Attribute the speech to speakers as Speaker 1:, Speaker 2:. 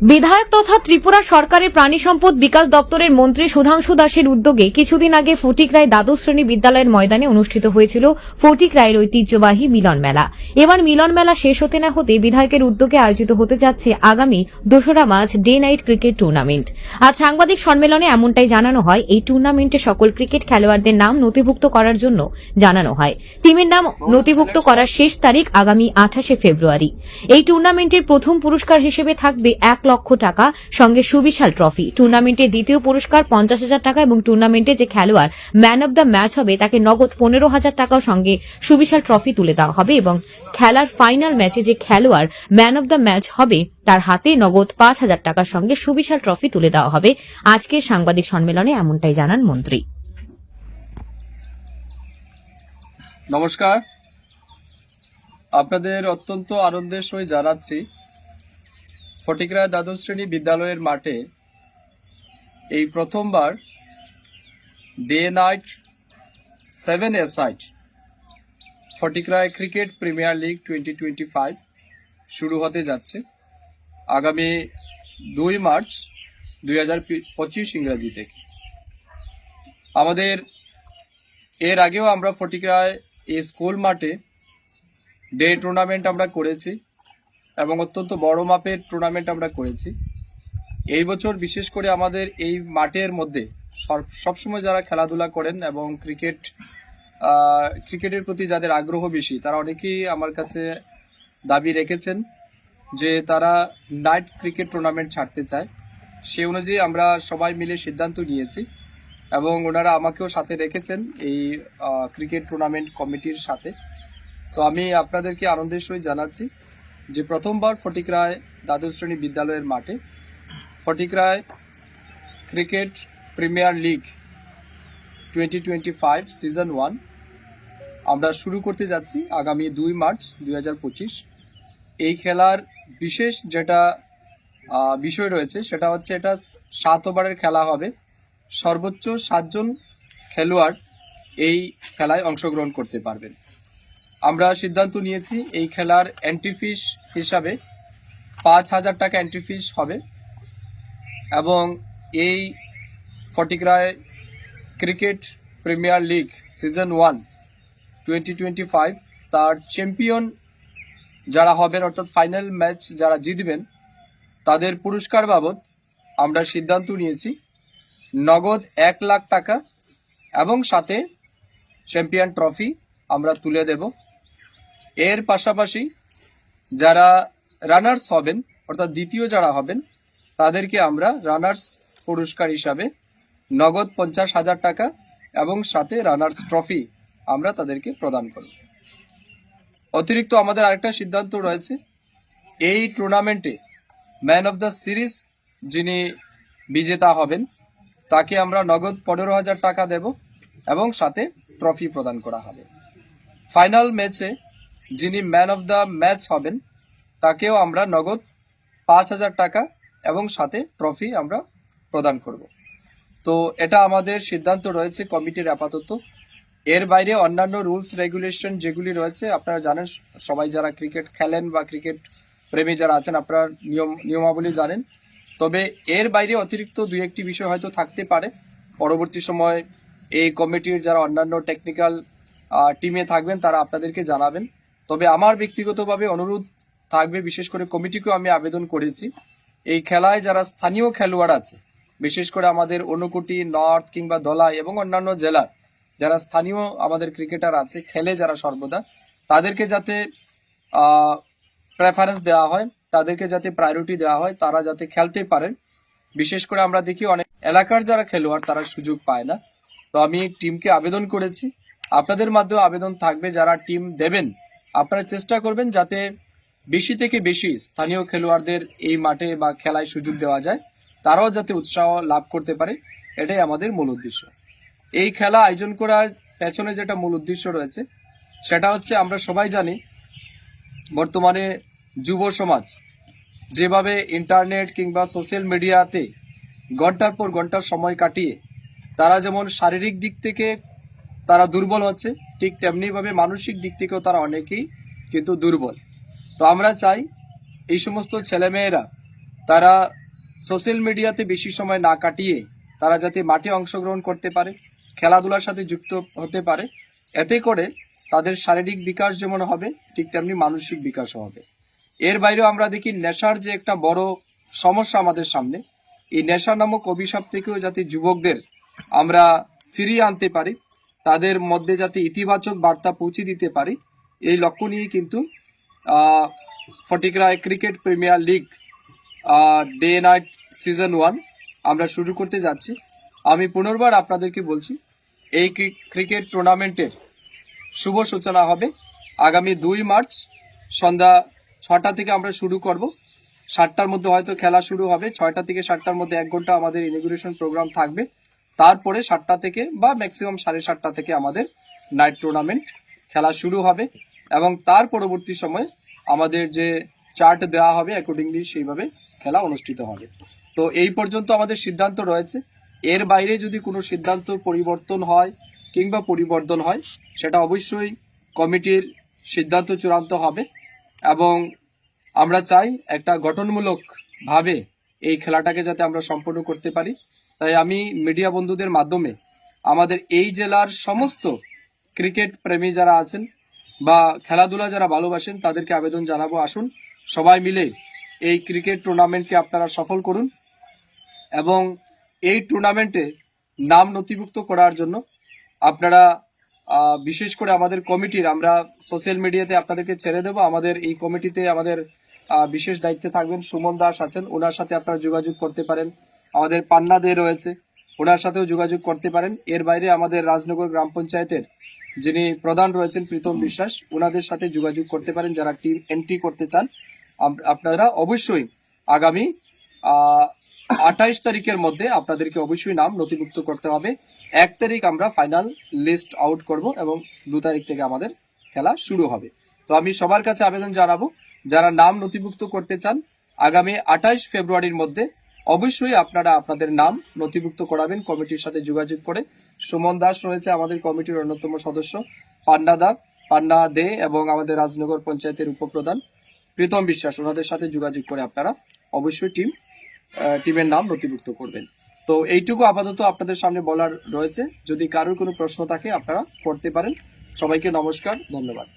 Speaker 1: বিধায়ক তথা ত্রিপুরা সরকারের প্রাণী সম্পদ বিকাশ দপ্তরের মন্ত্রী সুধাংশু দাসের উদ্যোগে কিছুদিন আগে ফটিক রায় দ্বাদশ শ্রেণি বিদ্যালয়ের ময়দানে অনুষ্ঠিত হয়েছিল ফটিক রায়ের ঐতিহ্যবাহী মিলন মেলা। এবার মিলন মেলা শেষ হতে না হতে বিধায়কের উদ্যোগে আয়োজিত হতে যাচ্ছে আগামী দোসরা March day night cricket tournament. আজ সাংবাদিক সম্মেলনে এমনটাই জানানো হয়, এই টুর্নামেন্টে সকল ক্রিকেট খেলোয়াড়দের নাম নথিভুক্ত করার জন্য জানানো হয়। টিমের নাম নথিভুক্ত করার শেষ তারিখ আগামী আঠাশে ফেব্রুয়ারি। এই টুর্নামেন্টের প্রথম পুরস্কার হিসেবে থাকবে এক লক্ষ টাকা, সঙ্গে সুবিশাল ট্রফি। টুর্নামেন্টের দ্বিতীয় পুরস্কার পঞ্চাশ হাজার টাকা এবং টুর্নামেন্টে যে খেলোয়াড়, ম্যান অব দ্য ম্যাচ হবে, তাকে নগদ পনেরো হাজার টাকার সঙ্গে সুবিশাল ট্রফি তুলে দেওয়া হবে এবং খেলার ফাইনাল ম্যাচে যে খেলোয়াড়, ম্যান অব দ্য ম্যাচ হবে, তার হাতে নগদ পাঁচ হাজার টাকার সঙ্গে সুবিশাল ট্রফি তুলে দেওয়া হবে। আজকের সাংবাদিক সম্মেলনে এমনটাই জানান মন্ত্রী।
Speaker 2: নমস্কার। আপনাদের অত্যন্ত আনন্দের সহিত জানাচ্ছি ফটিকরা দ্বাদশ শ্রেণি বিদ্যালয়ের মাঠে এই প্রথমবার day night seven a side Fatikroy cricket premier league twenty twenty five শুরু হতে যাচ্ছে। আগামী দুই মার্চ দুই হাজার পঁচিশ ইংরাজি থেকে। আমাদের এর আগেও আমরা ফটিকরায় এই স্কুল মাঠে ডে টুর্নামেন্ট আমরা করেছি। এবং অত্যন্ত বড় মাপের টুর্নামেন্ট আমরা করেছি। এই বছর বিশেষ করে আমাদের এই মাঠের মধ্যে সব- সবসময় যারা খেলাধুলা করেন এবং ক্রিকেট ক্রিকেটের প্রতি যাদের আগ্রহ বেশি, তারা অনেকেই আমার কাছে দাবি রেখেছেন যে তারা নাইট ক্রিকেট টুর্নামেন্ট ছাড়তে চায়। সে অনুযায়ী আমরা সবাই মিলে সিদ্ধান্ত নিয়েছি এবং ওনারা আমাকেও সাথে রেখেছেন এই ক্রিকেট টুর্নামেন্ট কমিটির সাথে। তো আমি আপনাদেরকে আনন্দের সহিত জানাচ্ছি। যে প্রথমবার ফটিক রায় দ্বাদশ শ্রেণি বিদ্যালয়ের মাঠে Fatik Roy cricket premier league twenty twenty five season one আমরা শুরু করতে যাচ্ছি আগামী দুই মার্চ দুই হাজার পঁচিশ। এই খেলার বিশেষ যেটা বিষয় রয়েছে সেটা হচ্ছে এটা সাত ওভারের খেলা হবে। সর্বোচ্চ সাতজন খেলোয়াড় এই খেলায় অংশগ্রহণ করতে পারবেন। আমরা সিদ্ধান্ত নিয়েছি এই খেলার এন্ট্রি ফিস হিসাবে পাঁচ হাজার টাকা এন্ট্রি ফিস হবে। এবং এই Fatikroy cricket premier league season one twenty twenty five তার চ্যাম্পিয়ন যারা হবেন, অর্থাৎ ফাইনাল ম্যাচ যারা জিতবেন, তাদের পুরস্কার বাবদ আমরা সিদ্ধান্ত নিয়েছি নগদ এক লাখ টাকা এবং সাথে চ্যাম্পিয়ন ট্রফি আমরা তুলে দেব। এর পাশাপাশি যারা রানার্স হবেন, অর্থাৎ দ্বিতীয় যারা হবেন, তাদেরকে আমরা রানার্স পুরস্কার হিসাবে নগদ পঞ্চাশ হাজার টাকা এবং সাথে রানার্স ট্রফি আমরা তাদেরকে প্রদান করব। অতিরিক্ত আমাদের আরেকটা সিদ্ধান্ত রয়েছে। এই টুর্নামেন্টে ম্যান অফ দ্য সিরিজ যিনি বিজেতা হবেন, তাকে আমরা নগদ পনেরো হাজার টাকা দেব এবং সাথে ট্রফি প্রদান করা হবে। ফাইনাল ম্যাচে যিনি ম্যান অফ দ্য ম্যাচ হবেন, তাকেও আমরা নগদ পাঁচ হাজার টাকা এবং সাথে ট্রফি আমরা প্রদান করব। তো এটা আমাদের সিদ্ধান্ত রয়েছে কমিটির আপাতত। এর বাইরে অন্যান্য রুলস, রেগুলেশন যেগুলি রয়েছে, আপনারা জানেন, সবাই যারা ক্রিকেট খেলেন বা ক্রিকেট প্রেমী যারা আছেন, আপনারা নিয়ম, নিয়মাবলী জানেন। তবে এর বাইরে অতিরিক্ত দুই একটি বিষয় হয়তো থাকতে পারে। পরবর্তী সময় এই কমিটির যারা অন্যান্য টেকনিক্যাল টিমে থাকবেন, তারা আপনাদেরকে জানাবেন। তবে আমার ব্যক্তিগতভাবে অনুরোধ থাকবে, বিশেষ করে কমিটিকেও আমি আবেদন করেছি। এই খেলায় যারা স্থানীয় খেলোয়াড় আছে, বিশেষ করে আমাদের অনুকুটি, নর্থ কিংবা দলাই এবং অন্যান্য জেলার যারা স্থানীয় আমাদের ক্রিকেটার আছে, খেলে যারা সর্বদা, তাদেরকে যাতে প্রেফারেন্স দেওয়া হয়, তাদেরকে যাতে প্রায়োরিটি দেওয়া হয়, তারা যাতে খেলতে পারেন। বিশেষ করে আমরা দেখি অনেক এলাকার যারা খেলোয়াড়, তারা সুযোগ পায় না। তো আমি টিমকে আবেদন করেছি। আপনাদের মাধ্যমে আবেদন থাকবে, যারা টিম দেবেন আপনারা চেষ্টা করবেন যাতে বেশি থেকে বেশি স্থানীয় খেলোয়াড়দের এই মাঠে বা খেলায় সুযোগ দেওয়া যায়। তারাও যাতে উৎসাহ লাভ করতে পারে, এটাই আমাদের মূল উদ্দেশ্য। এই খেলা আয়োজন করার পেছনে যেটা মূল উদ্দেশ্য রয়েছে, সেটা হচ্ছে আমরা সবাই জানি, বর্তমানে যুব সমাজ যেভাবে ইন্টারনেট কিংবা সোশ্যাল মিডিয়াতে ঘণ্টার পর ঘণ্টার সময় কাটিয়ে, তারা যেমন শারীরিক দিক থেকে তারা দুর্বল হচ্ছে। ঠিক তেমনিভাবে মানসিক দিক থেকেও তারা অনেকেই কিন্তু দুর্বল। তো আমরা চাই এই সমস্ত ছেলেমেয়েরা, তারা সোশ্যাল মিডিয়াতে বেশি সময় না কাটিয়ে তারা যাতে মাঠে অংশগ্রহণ করতে পারে, খেলাধুলার সাথে যুক্ত হতে পারে, এতে করে তাদের শারীরিক বিকাশ যেমন হবে, ঠিক তেমনি মানসিক বিকাশও হবে। এর বাইরেও আমরা দেখি নেশার যে একটা বড় সমস্যা আমাদের সামনে, এই নেশা নামক অভিশাপ থেকেও যাতে যুবকদের আমরা ফিরিয়ে আনতে পারি তাদের মধ্যে যাতে ইতিবাচক বার্তা পৌঁছে দিতে পারি, এই লক্ষ্য নিয়ে কিন্তু Fatikroy cricket premier league day night season one আমরা শুরু করতে যাচ্ছি। আমি পুনর্বার আপনাদেরকে বলছি, এই ক্রিকেট টুর্নামেন্টের শুভ সূচনা হবে আগামী দুই মার্চ সন্ধ্যা ছটা থেকে আমরা শুরু করব। সাতটার মধ্যে হয়তো খেলা শুরু হবে, ছয়টা থেকে সাতটার মধ্যে এক ঘণ্টা আমাদের ইনিগ্রেশন প্রোগ্রাম থাকবে। তারপরে সাতটা থেকে বা ম্যাক্সিমাম সাড়ে সাতটা থেকে আমাদের নাইট টুর্নামেন্ট খেলা শুরু হবে এবং তার পরবর্তী সময় আমাদের যে চার্ট দেওয়া হবে অ্যাকর্ডিংলি সেইভাবে খেলা অনুষ্ঠিত হবে। তো এই পর্যন্ত আমাদের সিদ্ধান্ত রয়েছে। এর বাইরে যদি কোনো সিদ্ধান্ত পরিবর্তন হয় কিংবা পরিবর্তন হয়, সেটা অবশ্যই কমিটির সিদ্ধান্ত চূড়ান্ত হবে এবং আমরা চাই একটা গঠনমূলক ভাবে এই খেলাটাকে যাতে আমরা সম্পন্ন করতে পারি। তাই আমি মিডিয়া বন্ধুদের মাধ্যমে আমাদের এই জেলার সমস্ত ক্রিকেট প্রেমী যারা আছেন বা খেলাধুলা যারা ভালোবাসেন, তাদেরকে আবেদন জানাব। আসুন, সবাই মিলে এই ক্রিকেট টুর্নামেন্টকে আপনারা সফল করুন এবং এই টুর্নামেন্টে নাম নথিভুক্ত করার জন্য আপনারা বিশেষ করে আমাদের কমিটির, আমরা সোশ্যাল মিডিয়াতে আপনাদেরকে ছেড়ে দেবো। আমাদের এই কমিটিতে আমাদের বিশেষ দায়িত্বে থাকবেন সুমন দাস আছেন। ওনার সাথে আপনারা যোগাযোগ করতে পারেন। আমাদের পান্না দে রয়েছে, ওনার সাথেও যোগাযোগ করতে পারেন। এর বাইরে আমাদের রাজনগর গ্রাম পঞ্চায়েতের যিনি প্রধান রয়েছেন প্রীতম বিশ্বাস, ওনাদের সাথে যোগাযোগ করতে পারেন যারা টিম এন্ট্রি করতে চান। আপনারা অবশ্যই আগামী আঠাইশ তারিখের মধ্যে আপনাদেরকে অবশ্যই নাম নথিভুক্ত করতে হবে। এক তারিখ আমরা ফাইনাল লিস্ট আউট করব এবং দু তারিখ থেকে আমাদের খেলা শুরু হবে। তো আমি সবার কাছে আবেদন জানাব, যারা নাম নথিভুক্ত করতে চান, আগামী আঠাইশ ফেব্রুয়ারির মধ্যে অবশ্যই আপনারা আপনাদের নাম নথিভুক্ত করাবেন, কমিটির সাথে যোগাযোগ করে। সুমন দাস রয়েছে আমাদের কমিটির অন্যতম সদস্য। পান্ডা দা, পান্ডা দে এবং আমাদের রাজনগর পঞ্চায়েতের উপপ্রধান প্রীতম বিশ্বাস, ওনাদের সাথে যোগাযোগ করে আপনারা অবশ্যই টিম টিমের নাম নথিভুক্ত করবেন। তো এইটুকু আপাতত আপনাদের সামনে বলার রয়েছে। যদি কারোর কোনো প্রশ্ন থাকে, আপনারা করতে পারেন। সবাইকে নমস্কার, ধন্যবাদ।